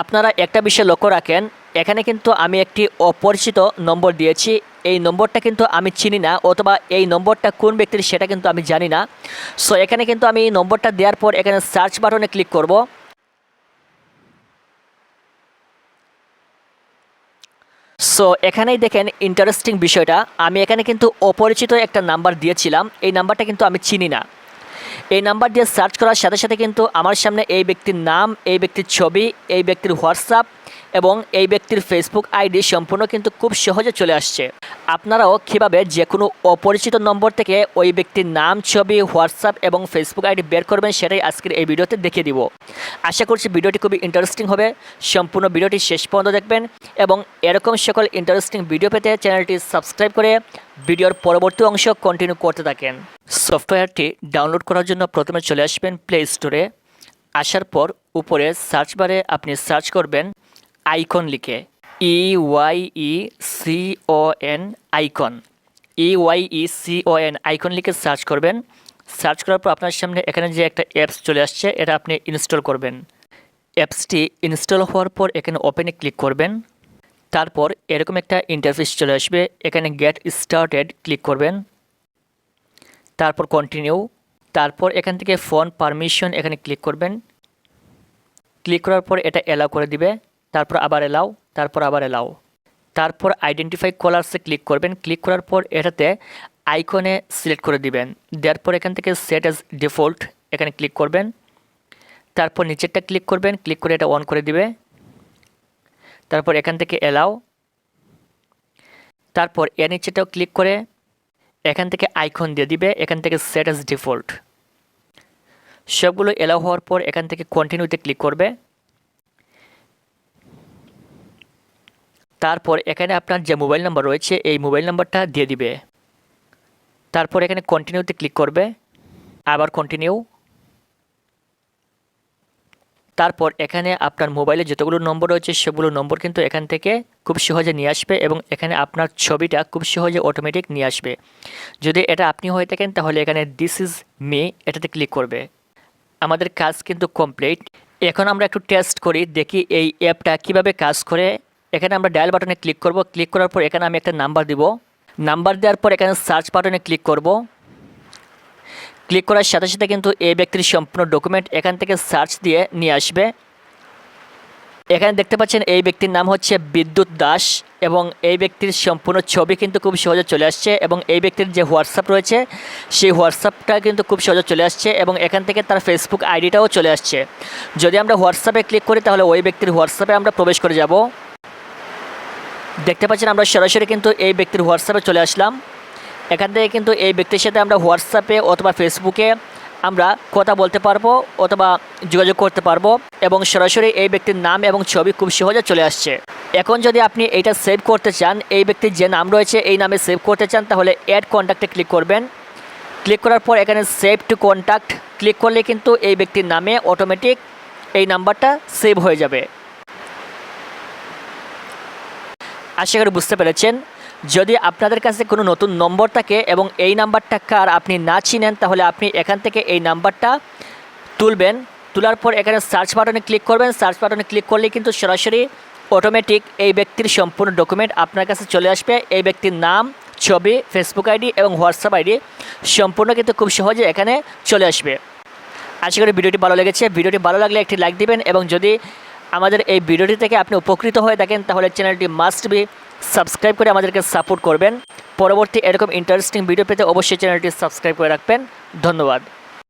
আপনারা একটা বিষয় লক্ষ্য রাখেন, এখানে কিন্তু আমি একটি অপরিচিত নম্বর দিয়েছি। এই নম্বরটা কিন্তু আমি চিনি না অথবা এই নম্বরটা কোন ব্যক্তির সেটা কিন্তু আমি জানি না। সো এখানে কিন্তু আমি এই নম্বরটা দেওয়ার পর এখানে সার্চ বাটনে ক্লিক করব। সো এখানেই দেখেন ইন্টারেস্টিং বিষয়টা। আমি এখানে কিন্তু অপরিচিত একটা নাম্বার দিয়েছিলাম। এই নাম্বারটা কিন্তু আমি চিনি না। এই নাম্বার দিয়ে সার্চ করার সাথে সাথে কিন্তু আমার সামনে এই ব্যক্তির নাম, এই ব্যক্তির ছবি, এই ব্যক্তির হোয়াটসঅ্যাপ এবং এই ব্যক্তির ফেসবুক আইডি সম্পূর্ণ কিন্তু খুব সহজে চলে আসছে। আপনারাও কীভাবে যে কোনো অপরিচিত নম্বর থেকে ওই ব্যক্তির নাম, ছবি হোয়াটসঅ্যাপ এবং ফেসবুক আইডি বের করবেন সেটাই আজকের এই ভিডিওতে দেখিয়ে দিব। আশা করছি ভিডিওটি খুবই ইন্টারেস্টিং হবে। সম্পূর্ণ ভিডিওটি শেষ পর্যন্ত দেখবেন এবং এরকম সকল ইন্টারেস্টিং ভিডিও পেতে চ্যানেলটি সাবস্ক্রাইব করে ভিডিওর পরবর্তী অংশ কন্টিনিউ করতে থাকেন। সফটওয়্যারটি ডাউনলোড করার জন্য প্রথমে চলে আসবেন প্লে স্টোরে আসার পর উপরে সার্চ বারে আপনি সার্চ করবেন। আইকন লিখে E Y E C O N icon. E Y E C O N icon লিখে সার্চ করবেন। সার্চ করার পর আপনার সামনে এখানে যে একটা অ্যাপস চলে আসছে, এটা আপনি ইনস্টল করবেন। অ্যাপসটি ইনস্টল হওয়ার পর এখানে ওপেনে ক্লিক করবেন। তারপর এরকম একটা ইন্টারফেস চলে আসবে, এখানে গেট স্টার্টেড ক্লিক করবেন। তারপর কন্টিনিউ তারপর এখান থেকে ফোন পারমিশন এখানে ক্লিক করবেন। ক্লিক করার পর এটা এলাও করে দিবে। তারপর আবার এলাও, তারপর আবার এলাও। তারপর আইডেন্টিফাই কলার্সে ক্লিক করবেন। ক্লিক করার পর এটাতে আইকনে সিলেক্ট করে দিবেন। দেওয়ার পর এখান থেকে সেট অ্যাজ ডিফল্ট এখানে ক্লিক করবেন। তারপর নিচেরটা ক্লিক করবেন। ক্লিক করে এটা অন করে দিবে। তারপর এখান থেকে এলাও। তারপর এর নিচেটাও ক্লিক করে এখান থেকে আইকন দিয়ে দিবে। এখান থেকে সেট অ্যাজ ডিফল্ট সবগুলো এলাও হওয়ার পর এখান থেকে কন্টিনিউতে ক্লিক করবে। তারপর এখানে আপনার যে মোবাইল নাম্বার রয়েছে, এই মোবাইল নাম্বারটা দিয়ে দিবে। তারপর এখানে কন্টিনিউতে ক্লিক করবে। আবার কন্টিনিউ তারপর এখানে আপনার মোবাইলে যতগুলো নম্বর রয়েছে, সেগুলো নম্বর কিন্তু এখান থেকে খুব সহজে নিয়ে আসবে এবং এখানে আপনার ছবিটা খুব সহজে অটোমেটিক নিয়ে আসবে। যদি এটা আপনি হয়ে থাকেন, তাহলে এখানে দিস ইজ মি এটাতে ক্লিক করবে। আমাদের কাজ কিন্তু কমপ্লিট এখন আমরা একটু টেস্ট করি, দেখি এই অ্যাপটা কীভাবে কাজ করে। এখানে আমরা ডায়াল বাটনে ক্লিক করব। ক্লিক করার পর এখানে আমি একটা নাম্বার দিব। নাম্বার দেওয়ার পর এখানে সার্চ বাটনে ক্লিক করব। ক্লিক করার সাথে সাথে কিন্তু এই ব্যক্তির সম্পূর্ণ ডকুমেন্ট এখান থেকে সার্চ দিয়ে নিয়ে আসবে। এখানে দেখতে পাচ্ছেন এই ব্যক্তির নাম হচ্ছে বিদ্যুৎ দাস এবং এই ব্যক্তির সম্পূর্ণ ছবি কিন্তু খুব সহজে চলে আসছে এবং এই ব্যক্তির যে হোয়াটসঅ্যাপ রয়েছে, সেই হোয়াটসঅ্যাপটা কিন্তু খুব সহজে চলে আসছে এবং এখান থেকে তার ফেসবুক আইডিটাও চলে আসছে। যদি আমরা হোয়াটসঅ্যাপে ক্লিক করি তাহলে ওই ব্যক্তির হোয়াটসঅ্যাপে আমরা প্রবেশ করে যাব। দেখতে পাচ্ছেন আমরা সরাসরি কিন্তু এই ব্যক্তির হোয়াটসঅ্যাপে চলে আসলাম। এখান থেকে কিন্তু এই ব্যক্তির সাথে আমরা হোয়াটসঅ্যাপে অথবা ফেসবুকে আমরা কথা বলতে পারব অথবা যোগাযোগ করতে পারব এবং সরাসরি এই ব্যক্তির নাম এবং ছবি খুব সহজে চলে আসছে। এখন যদি আপনি এটা সেভ করতে চান, এই ব্যক্তির যে নাম রয়েছে এই নামে সেভ করতে চান, তাহলে অ্যাড কন্ট্যাক্টে ক্লিক করবেন। ক্লিক করার পর এখানে সেভ টু কন্ট্যাক্ট ক্লিক করলে কিন্তু এই ব্যক্তির নামে অটোমেটিক এই নাম্বারটা সেভ হয়ে যাবে। আশা করি বুঝতে পেরেছেন। যদি আপনাদের কাছে কোনো নতুন নম্বর থাকে এবং এই নাম্বারটা কার আপনি না চিনেন, তাহলে আপনি এখান থেকে এই নাম্বারটা তুলবেন। তোলার পর এখানে সার্চ বাটনে ক্লিক করবেন। সার্চ বাটনে ক্লিক করলে কিন্তু সরাসরি অটোমেটিক এই ব্যক্তির সম্পূর্ণ ডকুমেন্ট আপনার কাছে চলে আসবে। এই ব্যক্তির নাম, ছবি, ফেসবুক আইডি এবং হোয়াটসঅ্যাপ আইডি সম্পূর্ণ কিন্তু খুব সহজে এখানে চলে আসবে। আশা করি ভিডিওটি ভালো লেগেছে। ভিডিওটি ভালো লাগলে একটি লাইক দিবেন এবং যদি আমাদের এই ভিডিওটি থেকে আপনি উপকৃত হয়ে থাকেন, তাহলে চ্যানেলটি মাস্ট বি সাবস্ক্রাইব করে আমাদেরকে সাপোর্ট করবেন। পরবর্তী এরকম ইন্টারেস্টিং ভিডিও পেতে অবশ্যই চ্যানেলটি সাবস্ক্রাইব করে রাখবেন। ধন্যবাদ।